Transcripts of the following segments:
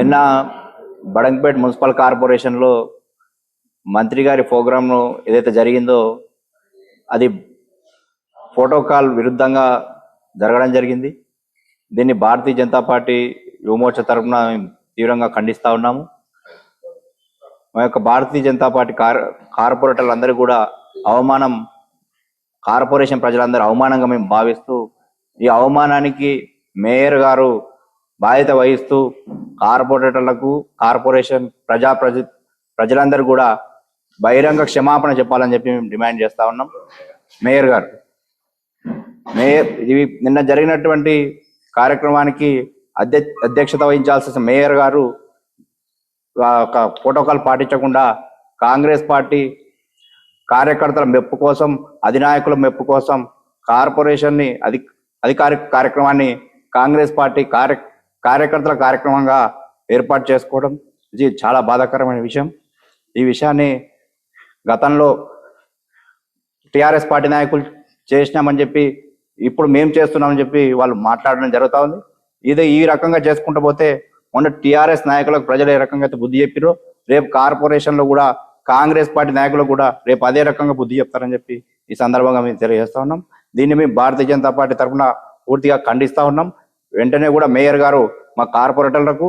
నిన్న బడంగపేట్ మున్సిపల్ కార్పొరేషన్లో మంత్రి గారి ప్రోగ్రాంను ఏదైతే జరిగిందో అది ప్రోటోకాల్ విరుద్ధంగా జరగడం జరిగింది. దీన్ని భారతీయ జనతా పార్టీ యువమోర్చ తరఫున తీవ్రంగా ఖండిస్తూ ఉన్నాము. మా యొక్క భారతీయ జనతా పార్టీ కార్ కార్పొరేటర్లందరూ కూడా అవమానం కార్పొరేషన్ ప్రజలందరూ అవమానంగా మేము భావిస్తూ ఈ అవమానానికి మేయర్ గారు బాధ్యత వహిస్తూ కార్పొరేటర్లకు కార్పొరేషన్ ప్రజా ప్రజ ప్రజలందరూ కూడా బహిరంగ క్షమాపణ చెప్పాలని చెప్పి మేము డిమాండ్ చేస్తా ఉన్నాం. మేయర్ గారు మేయర్ ఇది నిన్న జరిగినటువంటి కార్యక్రమానికి అధ్య అధ్యక్షత వహించాల్సిన మేయర్ గారు ఒక ప్రోటోకాల్ పాటించకుండా కాంగ్రెస్ పార్టీ కార్యకర్తల మెప్పు కోసం అధినాయకుల మెప్పు కోసం కార్పొరేషన్ని అధి అధికారిక కార్యక్రమాన్ని కాంగ్రెస్ పార్టీ కార్య కార్యకర్తల కార్యక్రమంగా ఏర్పాటు చేసుకోవడం ఇది చాలా బాధాకరమైన విషయం. ఈ విషయాన్ని గతంలో టిఆర్ఎస్ పార్టీ నాయకులు చేసినామని చెప్పి ఇప్పుడు మేము చేస్తున్నామని చెప్పి వాళ్ళు మాట్లాడడం జరుగుతూ ఉంది. ఇది ఈ రకంగా చేసుకుంటూ పోతే మొన్న టిఆర్ఎస్ నాయకులకు ప్రజలు ఏ రకంగా అయితే బుద్ధి చెప్పిరో రేపు కార్పొరేషన్లో కూడా కాంగ్రెస్ పార్టీ నాయకులు కూడా రేపు అదే రకంగా బుద్ధి చెప్తారని చెప్పి ఈ సందర్భంగా మేము తెలియజేస్తా ఉన్నాం. దీన్ని మేము భారతీయ జనతా పార్టీ తరఫున పూర్తిగా ఖండిస్తా ఉన్నాం. వెంటనే కూడా మేయర్ గారు మా కార్పొరేటర్లకు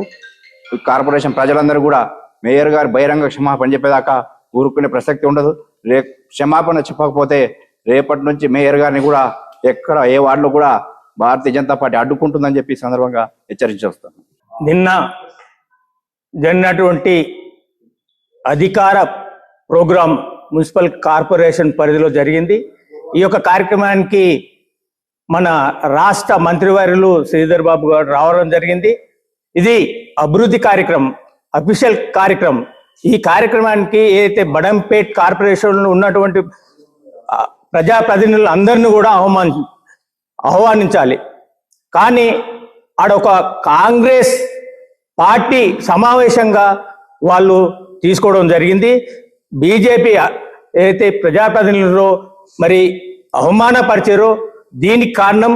కార్పొరేషన్ ప్రజలందరూ కూడా మేయర్ గారు బహిరంగ క్షమాపణ చెప్పేదాకా ఊరుకునే ప్రసక్తి ఉండదు. రే క్షమాపణ చెప్పకపోతే రేపటి నుంచి మేయర్ గారిని కూడా ఎక్కడ ఏ వార్డులో కూడా భారతీయ జనతా పార్టీ అడ్డుకుంటుందని చెప్పి సందర్భంగా హెచ్చరించేస్తాను నిన్న జరిగినటువంటి అధికార ప్రోగ్రాం మున్సిపల్ కార్పొరేషన్ పరిధిలో జరిగింది. ఈ యొక్క కార్యక్రమానికి మన రాష్ట్ర మంత్రివర్యులు శ్రీధర్ బాబు గారు రావడం జరిగింది. ఇది అభివృద్ధి కార్యక్రమం అఫీషియల్ కార్యక్రమం. ఈ కార్యక్రమానికి ఏదైతే బడంపేట్ కార్పొరేషన్లో ఉన్నటువంటి ప్రజాప్రతినిధులు అందరినీ కూడా అవమాన ఆహ్వానించాలి. కానీ ఆడొక కాంగ్రెస్ పార్టీ సమావేశంగా వాళ్ళు తీసుకోవడం జరిగింది. బీజేపీ ఏదైతే ప్రజాప్రతినిధులు మరి అవమానపరిచారో దీనికి కారణం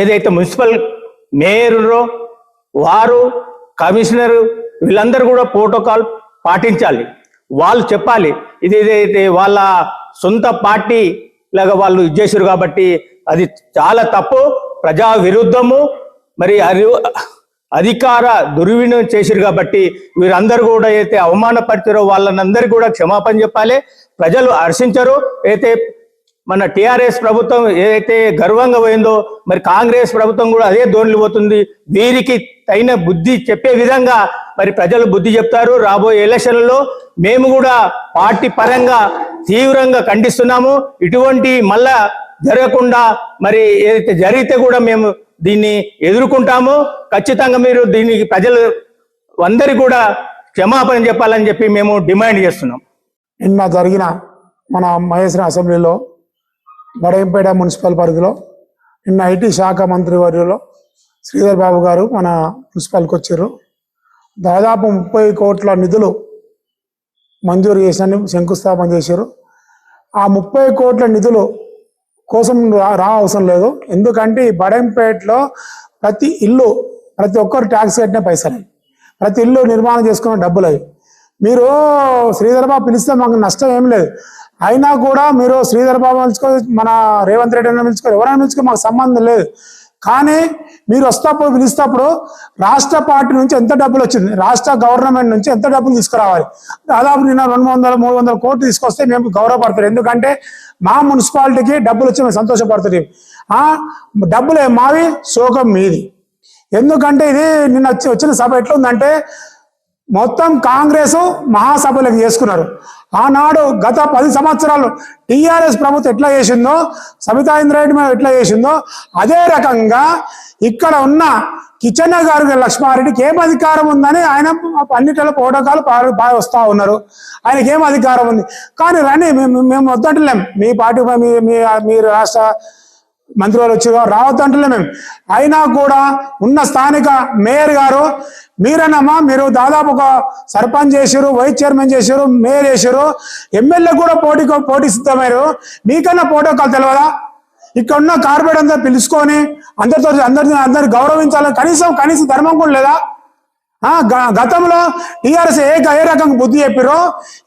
ఏదైతే మున్సిపల్ మేయర్లో వారు కమిషనర్ వీళ్ళందరూ కూడా ప్రోటోకాల్ పాటించాలి. వాళ్ళు చెప్పాలి ఇది ఏదైతే వాళ్ళ సొంత పార్టీ లాగా వాళ్ళు ఇది చేశారు కాబట్టి అది చాలా తప్పు ప్రజా విరుద్ధము. మరి అది అధికార దుర్వినియోగం చేశారు కాబట్టి వీరందరూ కూడా అయితే అవమానపరిచారో వాళ్ళనందరికీ కూడా క్షమాపణ చెప్పాలి. ప్రజలు హర్షించరు. అయితే మన టిఆర్ఎస్ ప్రభుత్వం ఏదైతే గర్వంగా పోయిందో మరి కాంగ్రెస్ ప్రభుత్వం కూడా అదే ధోరణి పోతుంది. వీరికి తగిన బుద్ధి చెప్పే విధంగా మరి ప్రజలు బుద్ధి చెప్తారు. రాబోయే ఎలక్షన్లలో మేము కూడా పార్టీ పరంగా తీవ్రంగా ఖండిస్తున్నాము. ఇటువంటి మళ్ళా జరగకుండా మరి ఏదైతే జరిగితే కూడా మేము దీన్ని ఎదుర్కొంటాము. ఖచ్చితంగా మీరు దీనికి ప్రజలు అందరి కూడా క్షమాపణ చెప్పాలని చెప్పి మేము డిమాండ్ చేస్తున్నాం. నిన్న జరిగిన మన మహేశ్వర అసెంబ్లీలో బడయంపేట మున్సిపల్ పరిధిలో నిన్న ఐటీ శాఖ మంత్రి వర్యులో శ్రీధర్ బాబు గారు మన మున్సిపల్కి వచ్చారు. దాదాపు ముప్పై కోట్ల నిధులు మంజూరు చేసిన శంకుస్థాపన చేశారు. ఆ ముప్పై కోట్ల నిధులు కోసం రా- రా అవసరం లేదు. ఎందుకంటే ఈ బడంపేటలో ప్రతి ఇల్లు ప్రతి ఒక్కరు ట్యాక్స్ కట్టిన పైసలు. ప్రతి ఇల్లు నిర్మాణం చేసుకున్న డబ్బులు. అవి మీరు శ్రీధర్ బాబు పిలిస్తే మాకు నష్టం ఏం లేదు. అయినా కూడా మీరు శ్రీధర్ బాబు పిలుచుకో మన రేవంత్ రెడ్డి అన్న పిలుచుకో ఎవరైనా పిలుచుకో మాకు సంబంధం లేదు. కానీ మీరు వస్తప్పుడు పిలిస్తప్పుడు రాష్ట్ర పార్టీ నుంచి ఎంత డబ్బులు వచ్చింది రాష్ట్ర గవర్నమెంట్ నుంచి ఎంత డబ్బులు తీసుకురావాలి? దాదాపు నిన్న రెండు వందల మూడు వందల కోట్లు తీసుకొస్తే మేము గౌరవపడతారు ఎందుకంటే మా మున్సిపాలిటీకి డబ్బులు వచ్చి మేము సంతోషపడుతుంది ఆ డబ్బులే మావి శోకం మీది. ఎందుకంటే ఇది నిన్న వచ్చి వచ్చిన సభ ఎట్లా ఉందంటే మొత్తం కాంగ్రెస్ మహాసభలకు చేసుకున్నారు. ఆనాడు గత పది సంవత్సరాలు టీఆర్ఎస్ ప్రభుత్వం ఎట్లా చేసిందో సబితా ఇంద్రారెడ్డి మీద ఎట్లా చేసిందో అదే రకంగా ఇక్కడ ఉన్న కిచెన్ గారు లక్ష్మారెడ్డికి ఏం అధికారం ఉందని ఆయన అన్నిటిలో ప్రోటోకాల్ బాగా వస్తూ ఉన్నారు. ఆయనకి ఏం అధికారం ఉంది? కానీ రండి మేము మేము వద్దంటలేం. మీ పార్టీ మీ మీ మీరు రాష్ట్ర మంత్రి వాళ్ళు వచ్చి రావద్దంటలే మేము. అయినా కూడా ఉన్న స్థానిక మేయర్ గారు మీరేనమ్మా మీరు దాదాపు ఒక సర్పంచ్ చేశారు వైస్ చైర్మన్ చేశారు మేయర్ చేశారు ఎమ్మెల్యే కూడా పోటీ పోటీ సిద్ధమయ్యారు. మీకన్నా ప్రోటోకాల్ తెలియదా ఇక్కడ ఉన్న కార్పొరేట్ అంతా పిలుచుకొని అందరితో అందరిని అందరిని గౌరవించాలని కనీసం కనీసం ధర్మం కూడా లేదా? ఆ, గ- గతంలో టిఆర్ఎస్ ఏ ఏ రకంగా బుద్ధి చెప్పిరో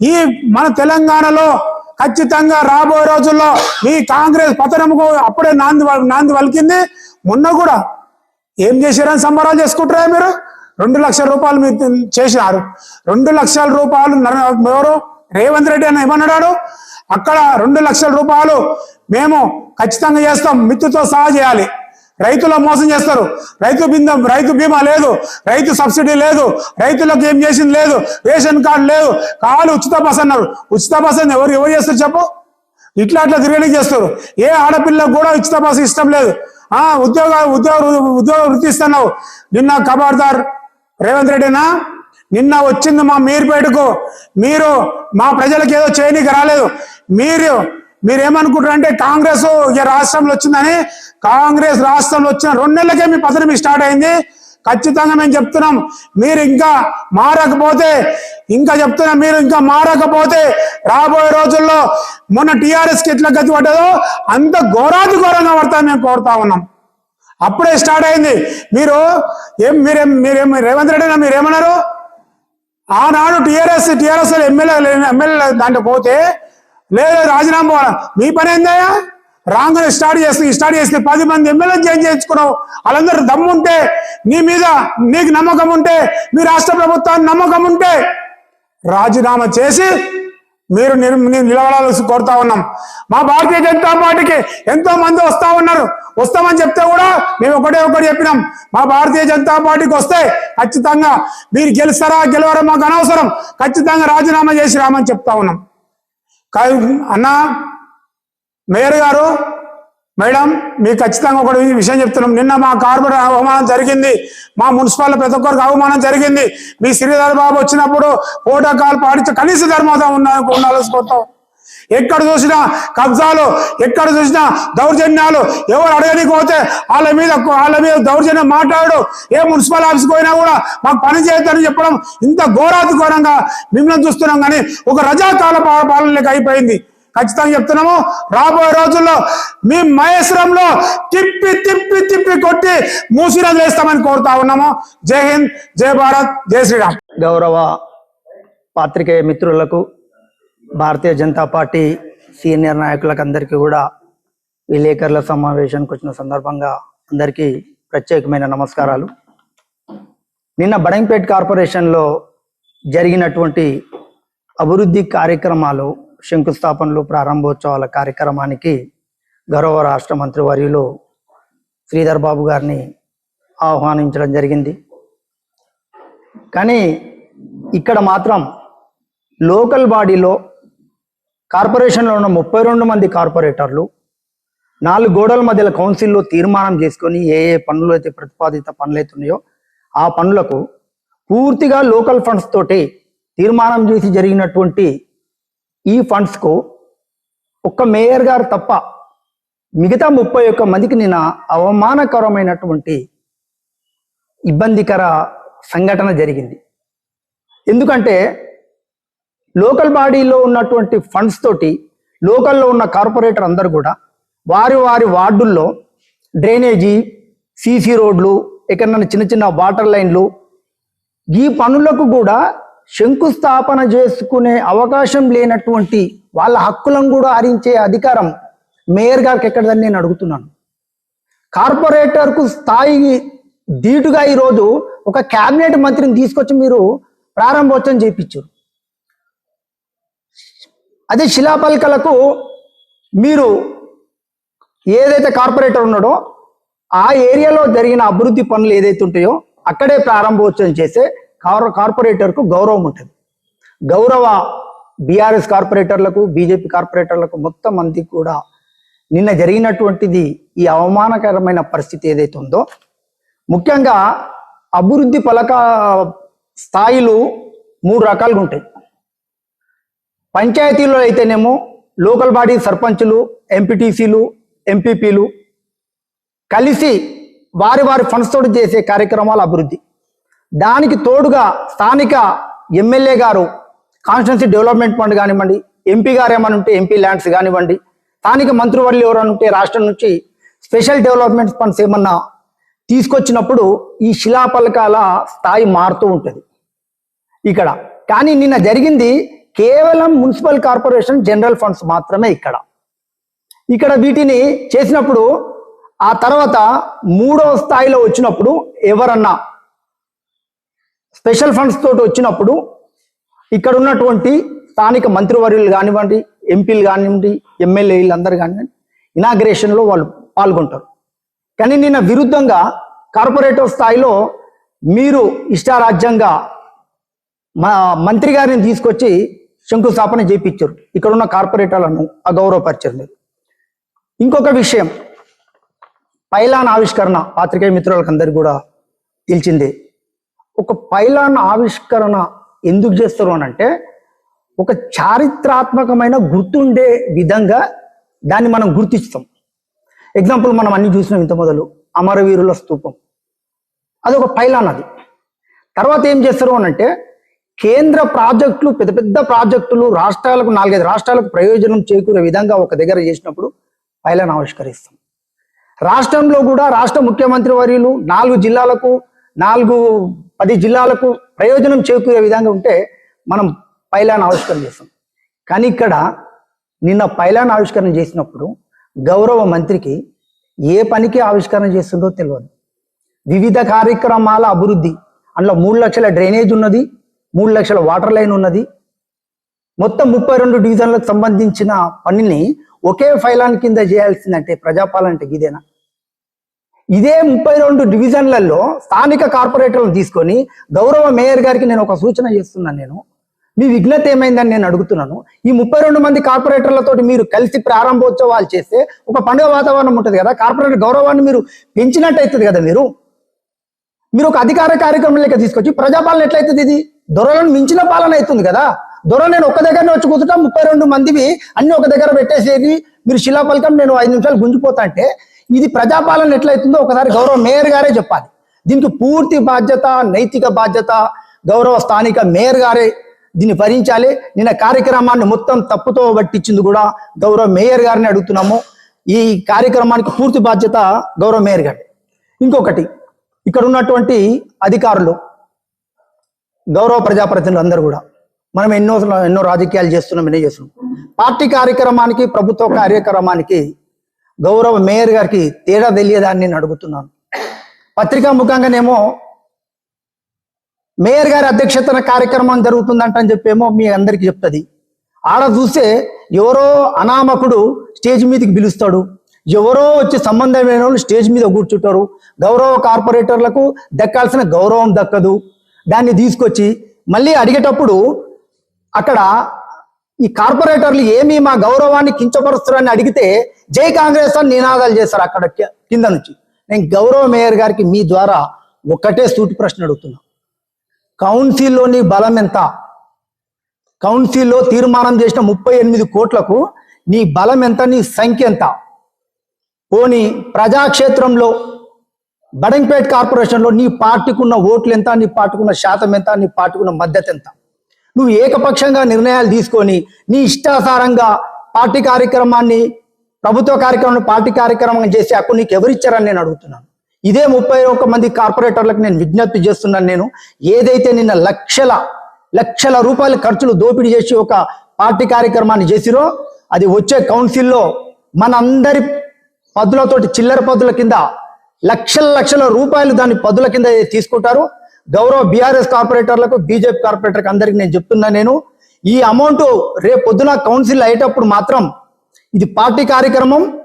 ఈ మన తెలంగాణలో ఖచ్చితంగా రాబోయే రోజుల్లో ఈ కాంగ్రెస్ పతనముకు అప్పుడే నాంది నాంది వలికింది. మొన్న కూడా ఏం చేశారని సంబరాలు చేసుకుంటారా మీరు? రెండు లక్షల రూపాయలు మీరు చేసినారు. రెండు లక్షల రూపాయలు ఎవరు? రేవంత్ రెడ్డి అని ఏమన్నాడు? అక్కడ రెండు లక్షల రూపాయలు మేము ఖచ్చితంగా చేస్తాం మిత్తుతో సహా చేయాలి. రైతుల మోసం చేస్తారు. రైతు బింద రైతు బీమా లేదు రైతు సబ్సిడీ లేదు రైతులకు ఏం చేసింది లేదు రేషన్ కార్డు లేదు. కావాలి ఉచిత బస్ అన్నారు. ఉచిత బస్ అని ఎవరు ఎవరు చేస్తారు చెప్పు? ఇట్లా అట్లా తిరగడానికి చేస్తారు. ఏ ఆడపిల్లకు కూడా ఉచిత బస్సు ఇష్టం లేదు. ఆ ఉద్యోగ ఉద్యోగ ఉద్యోగ వృత్తి ఇస్తున్నావు. నిన్న కబార్దార్ రేవంత్ రెడ్డినా? నిన్న వచ్చింది మా మీర్పేటకు. మీరు మా ప్రజలకు ఏదో చేయనీకి రాలేదు. మీరు మీరు అంటే కాంగ్రెస్ ఇక రాష్ట్రంలో వచ్చిందని కాంగ్రెస్ రాష్ట్రంలో వచ్చిన రెండు నెలలకే మీ పతనం స్టార్ట్ అయింది. ఖచ్చితంగా మేము చెప్తున్నాం. మీరు ఇంకా మారకపోతే ఇంకా చెప్తున్నాం మీరు ఇంకా మారకపోతే రాబోయే రోజుల్లో మొన్న టీఆర్ఎస్కి ఎట్లా గతి పడ్డదో అంత ఘోరాతి ఘోరంగా పడతా మేము కోరుతా ఉన్నాం. అప్పుడే స్టార్ట్ అయింది. మీరు ఏం మీరేం మీరేం రేవంత్ రెడ్డి మీరేమన్నారు ఆనాడు టీఆర్ఎస్ టీఆర్ఎస్ ఎమ్మెల్యే ఎమ్మెల్యే దాంట్లో పోతే లేదు రాజీనామా పోవాలా. మీ పని ఏందయ్యా? రాంగ్ స్టార్ట్ చేస్తే స్టార్ట్ చేస్తే పది మంది ఎమ్మెల్యే చేంజ్ చేయించుకున్నావు. వాళ్ళందరూ దమ్ము ఉంటే నీ మీద నీకు నమ్మకం ఉంటే మీ రాష్ట్ర ప్రభుత్వానికి నమ్మకం ఉంటే రాజీనామా చేసి మీరు నిలబడాల్సి కోరుతా ఉన్నాం. మా భారతీయ జనతా పార్టీకి ఎంతో మంది వస్తా ఉన్నారు. వస్తామని చెప్తే కూడా మేము ఒకటే ఒకటి చెప్పినాం. మా భారతీయ జనతా పార్టీకి వస్తే ఖచ్చితంగా మీరు గెలుస్తారా గెలవరా మాకు అనవసరం. ఖచ్చితంగా రాజీనామా చేసి రామని చెప్తా ఉన్నాం. అన్నా మేయర్ గారు మేడం మీకు ఖచ్చితంగా ఒక విషయం చెప్తున్నాం. నిన్న మా కార్పొరేట్ అవమానం జరిగింది. మా మున్సిపల్ ప్రతి ఒక్కరికి అవమానం జరిగింది. మీ శ్రీధర్ బాబు వచ్చినప్పుడు ప్రోటోకాల్ పాటించి కనీస ధర్మత ఉన్న ఉండాల్సిపోతాం ఎక్కడ చూసినా కబ్జాలు ఎక్కడ చూసినా దౌర్జన్యాలు ఎవరు అడగనికి పోతే వాళ్ళ మీద వాళ్ళ మీద దౌర్జన్యం మాట్లాడు. ఏ మున్సిపల్ ఆఫీస్కి పోయినా కూడా మాకు పని చేయొద్దని చెప్పడం ఇంత ఘోరాతి ఘోరంగా మిమ్మల్ని చూస్తున్నాం కానీ ఒక రజాకాల పాలన లెక్క అయిపోయింది. ఖచ్చితంగా చెప్తున్నాము రాబోయే రోజుల్లో మీ మహేశ్వరంలో తిప్పి తిప్పి తిప్పి కొట్టి మూసినది వేస్తామని కోరుతా ఉన్నాము. జై హింద్ జై భారత్ జై శ్రీరామ్. గౌరవ పాత్రికేయ మిత్రులకు భారతీయ జనతా పార్టీ సీనియర్ నాయకులకు అందరికీ కూడా విలేకరుల సమావేశానికి వచ్చిన సందర్భంగా అందరికీ ప్రత్యేకమైన నమస్కారాలు. నిన్న బడంపేట్ కార్పొరేషన్లో జరిగినటువంటి అభివృద్ధి కార్యక్రమాలు శంకుస్థాపనలు ప్రారంభోత్సవాల కార్యక్రమానికి గౌరవ రాష్ట్ర మంత్రివర్యులు శ్రీధర్ బాబు గారిని ఆహ్వానించడం జరిగింది. కానీ ఇక్కడ మాత్రం లోకల్ బాడీలో కార్పొరేషన్లో ఉన్న ముప్పై రెండు మంది కార్పొరేటర్లు నాలుగు గోడల మధ్యల కౌన్సిల్లో తీర్మానం చేసుకొని ఏ ఏ పనులు అయితే ప్రతిపాదిత పనులు అవుతున్నాయో ఆ పనులకు పూర్తిగా లోకల్ ఫండ్స్ తోటి తీర్మానం చేసి జరిగినటువంటి ఈ ఫండ్స్కు ఒక్క మేయర్ గారు తప్ప మిగతా ముప్పై ఒక్క మందికి నిన్న అవమానకరమైనటువంటి ఇబ్బందికర సంఘటన జరిగింది. ఎందుకంటే లోకల్ బాడీలో ఉన్నటువంటి ఫండ్స్ తోటి లోకల్లో ఉన్న కార్పొరేటర్ అందరు కూడా వారి వారి వార్డుల్లో డ్రైనేజీ సీసీ రోడ్లు ఎక్కడన్నా చిన్న చిన్న వాటర్ లైన్లు ఈ పనులకు కూడా శంకుస్థాపన చేసుకునే అవకాశం లేనటువంటి వాళ్ళ హక్కులను కూడా హరించే అధికారం మేయర్ గారికి ఎక్కడదని నేను అడుగుతున్నాను. కార్పొరేటర్కు స్థాయి ధీటుగా ఈరోజు ఒక క్యాబినెట్ మంత్రిని తీసుకొచ్చి మీరు ప్రారంభోత్సవం చేయించారు. అదే శిలాపలకలకు మీరు ఏదైతే కార్పొరేటర్ ఉన్నాడో ఆ ఏరియాలో జరిగిన అభివృద్ధి పనులు ఏదైతే ఉంటాయో అక్కడే ప్రారంభోత్సవం చేసే కార్ కార్పొరేటర్కు గౌరవం ఉంటుంది. గౌరవ బీఆర్ఎస్ కార్పొరేటర్లకు బీజేపీ కార్పొరేటర్లకు మొత్తం మంది కూడా నిన్న జరిగినటువంటిది ఈ అవమానకరమైన పరిస్థితి ఏదైతే ఉందో ముఖ్యంగా అభివృద్ధి పలక స్థాయిలు మూడు రకాలుగా ఉంటాయి. పంచాయతీల్లో అయితేనేమో లోకల్ బాడీ సర్పంచులు ఎంపీటీసీలు ఎంపీపీలు కలిసి వారి వారి ఫండ్స్ తోటి చేసే కార్యక్రమాల అభివృద్ధి. దానికి తోడుగా స్థానిక ఎమ్మెల్యే గారు కాన్స్టిట్యున్సీ డెవలప్మెంట్ ఫండ్ కానివ్వండి ఎంపీ గారు ఏమైనా ఉంటే ఎంపీ ల్యాండ్స్ కానివ్వండి స్థానిక మంత్రివర్యులు ఎవరైనా ఉంటే రాష్ట్రం నుంచి స్పెషల్ డెవలప్మెంట్ ఫండ్స్ ఏమన్నా తీసుకొచ్చినప్పుడు ఈ శిలాపలకాల స్థాయి మారుతూ ఉంటుంది. ఇక్కడ కానీ నిన్న జరిగింది కేవలం మున్సిపల్ కార్పొరేషన్ జనరల్ ఫండ్స్ మాత్రమే ఇక్కడ. ఇక్కడ వీటిని చేసినప్పుడు ఆ తర్వాత మూడో స్థాయిలో వచ్చినప్పుడు ఎవరన్నా స్పెషల్ ఫండ్స్ తోటి వచ్చినప్పుడు ఇక్కడ ఉన్నటువంటి స్థానిక మంత్రివర్యులు కానివ్వండి ఎంపీలు కానివ్వండి ఎమ్మెల్యేలు అందరు కానివ్వండి ఇనాగ్రేషన్లో వాళ్ళు పాల్గొంటారు. కానీ నిన్న విరుద్ధంగా కార్పొరేటివ్ స్థాయిలో మీరు ఇష్టారాజ్యంగా మా మంత్రి గారిని తీసుకొచ్చి శంకుస్థాపన చేయించారు ఇక్కడ ఉన్న కార్పొరేటర్లను అగౌరవపరిచారు. మీరు ఇంకొక విషయం పైలాన్ ఆవిష్కరణ పాత్రికేయ మిత్రులకు అందరికి కూడా తెలిసిందే. ఒక పైలాన్ ఆవిష్కరణ ఎందుకు చేస్తారు అని అంటే ఒక చారిత్రాత్మకమైన గుర్తుండే విధంగా దాన్ని మనం గుర్తిస్తాం. ఎగ్జాంపుల్ మనం అన్ని చూసినాం ఇంత మొదలు అమరవీరుల స్తూపం అది ఒక పైలాన్ అది. తర్వాత ఏం చేస్తారు అని అంటే కేంద్ర ప్రాజెక్టులు పెద్ద పెద్ద ప్రాజెక్టులు రాష్ట్రాలకు నాలుగైదు రాష్ట్రాలకు ప్రయోజనం చేకూరే విధంగా ఒక దగ్గర చేసినప్పుడు పైలను ఆవిష్కరిస్తాం. రాష్ట్రంలో కూడా రాష్ట్ర ముఖ్యమంత్రి వర్యులు నాలుగు జిల్లాలకు నాలుగు పది జిల్లాలకు ప్రయోజనం చేకూరే విధంగా ఉంటే మనం పైలాన్ ఆవిష్కరణ చేస్తాం. కానీ ఇక్కడ నిన్న పైలాన్ ఆవిష్కరణ చేసినప్పుడు గౌరవ మంత్రికి ఏ పనికి ఆవిష్కరణ చేస్తుందో తెలియదు వివిధ కార్యక్రమాల అభివృద్ధి అందులో మూడు లక్షల డ్రైనేజ్ ఉన్నది మూడు లక్షల వాటర్ లైన్ ఉన్నది. మొత్తం ముప్పై రెండు డివిజన్లకు సంబంధించిన పనిని ఒకే ఫైలాన్ కింద చేయాల్సిందంటే ప్రజాపాలన అంటే ఇదేనా? ఇదే ముప్పై రెండు డివిజన్లలో స్థానిక కార్పొరేటర్లను తీసుకొని గౌరవ మేయర్ గారికి నేను ఒక సూచన చేస్తున్నాను నేను. మీ విఘ్నత ఏమైందని నేను అడుగుతున్నాను. ఈ ముప్పై రెండు మంది కార్పొరేటర్లతో మీరు కలిసి ప్రారంభోత్సవాలు చేస్తే ఒక పండుగ వాతావరణం ఉంటుంది కదా కార్పొరేటర్ గౌరవాన్ని మీరు పెంచినట్టు అవుతుంది కదా మీరు? మీరు ఒక అధికార కార్యక్రమం లెక్క తీసుకొచ్చి ప్రజాపాలన ఎట్లయితుంది ఇది? దొరలను మించిన పాలన అవుతుంది కదా? దొర నేను ఒక దగ్గరనే వచ్చి కూర్చుంటా ముప్పై రెండు మందివి అన్ని ఒక దగ్గర పెట్టేసేది. మీరు శిలాఫలకం నేను ఐదు నిమిషాలు గుంజిపోతా అంటే ఇది ప్రజాపాలన ఎట్లయితుందో ఒకసారి గౌరవ మేయర్ గారే చెప్పాలి. దీనికి పూర్తి బాధ్యత నైతిక బాధ్యత గౌరవ స్థానిక మేయర్ గారే దీన్ని భరించాలి. నిన్న కార్యక్రమాన్ని మొత్తం తప్పుతో పట్టించింది కూడా గౌరవ మేయర్ గారిని అడుగుతున్నాము. ఈ కార్యక్రమానికి పూర్తి బాధ్యత గౌరవ మేయర్ గారి. ఇంకొకటి ఇక్కడ ఉన్నటువంటి అధికారులు గౌరవ ప్రజాప్రతినిధులు అందరూ కూడా మనం ఎన్నో ఎన్నో రాజకీయాలు చేస్తున్నాం ఎన్నో చేస్తున్నాం. పార్టీ కార్యక్రమానికి ప్రభుత్వ కార్యక్రమానికి గౌరవ మేయర్ గారికి తేడా తెలియదాన్ని నేను అడుగుతున్నాను. పత్రికా ముఖంగానేమో మేయర్ గారి అధ్యక్షతన కార్యక్రమం జరుగుతుందంట అని చెప్పేమో మీ అందరికి చెప్తుంది. ఆడ చూస్తే ఎవరో అనామకుడు స్టేజ్ మీదకి పిలుస్తాడు. ఎవరో వచ్చి సంబంధమైన వాళ్ళు స్టేజ్ మీద కూర్చుంటారు. గౌరవ కార్పొరేటర్లకు దక్కాల్సిన గౌరవం దక్కదు. దాన్ని తీసుకొచ్చి మళ్ళీ అడిగేటప్పుడు అక్కడ ఈ కార్పొరేటర్లు ఏమి మా గౌరవాన్ని కించపరుస్తారని అడిగితే జై కాంగ్రెస్ అని నినాదాలు చేశారు అక్కడ కింద నుంచి. నేను గౌరవ మేయర్ గారికి మీ ద్వారా ఒక్కటే సూటి ప్రశ్న అడుగుతున్నా. కౌన్సిల్లోని బలం ఎంత? కౌన్సిల్లో తీర్మానం చేసిన ముప్పై ఎనిమిది కోట్లకు నీ బలం ఎంత? నీ సంఖ్య ఎంత? పోనీ ప్రజాక్షేత్రంలో బడంపేట్ కార్పొరేషన్లో నీ పార్టీకి ఉన్న ఓట్లు ఎంత నీ పార్టీకి ఉన్న శాతం ఎంత నీ పార్టీకి ఉన్న మద్దతు ఎంత? నువ్వు ఏకపక్షంగా నిర్ణయాలు తీసుకొని నీ ఇష్టాసారంగా పార్టీ కార్యక్రమాన్ని ప్రభుత్వ కార్యక్రమాన్ని పార్టీ కార్యక్రమం చేసే హక్కు నీకు ఎవరిచ్చారని నేను అడుగుతున్నాను. ఇదే ముప్పై ఒక్క మంది కార్పొరేటర్లకు నేను విజ్ఞప్తి చేస్తున్నాను నేను. ఏదైతే నిన్న లక్షల లక్షల రూపాయల ఖర్చులు దోపిడీ చేసి ఒక పార్టీ కార్యక్రమాన్ని చేసిరో అది వచ్చే కౌన్సిల్లో మనందరి పదులతోటి చిల్లర పద్దుల కింద లక్షల లక్షల రూపాయలు దాన్ని పదుల కింద తీసుకుంటారు. గౌరవ బీఆర్ఎస్ కార్పొరేటర్లకు బీజేపీ కార్పొరేటర్కి అందరికి నేను చెప్తున్నా నేను ఈ అమౌంట్ రేపు పొద్దున కౌన్సిల్ అయ్యేటప్పుడు మాత్రం ఇది పార్టీ కార్యక్రమం.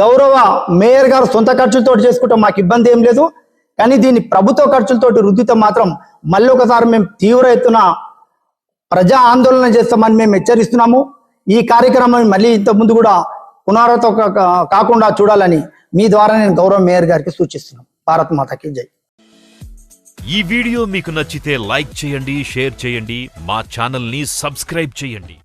గౌరవ మేయర్ గారు సొంత ఖర్చులతో చేసుకుంటాం మాకు ఇబ్బంది ఏం లేదు. కానీ దీన్ని ప్రభుత్వ ఖర్చులతో రుద్దితే మాత్రం మళ్ళీ ఒకసారి మేము తీవ్ర ఎత్తున ప్రజా ఆందోళన చేస్తామని మేము హెచ్చరిస్తున్నాము. ఈ కార్యక్రమం మళ్ళీ ఇంత ముందు కూడా పునరావృతం కా- కాకుండా చూడాలని మీ ద్వారా నేను గౌరవ మేయర్ గారికి సూచిస్తున్నాను భారత్ మాతకి జై. ఈ వీడియో మీకు నచ్చితే లైక్ చేయండి షేర్ చేయండి మా ఛానల్ని సబ్స్క్రైబ్ చేయండి.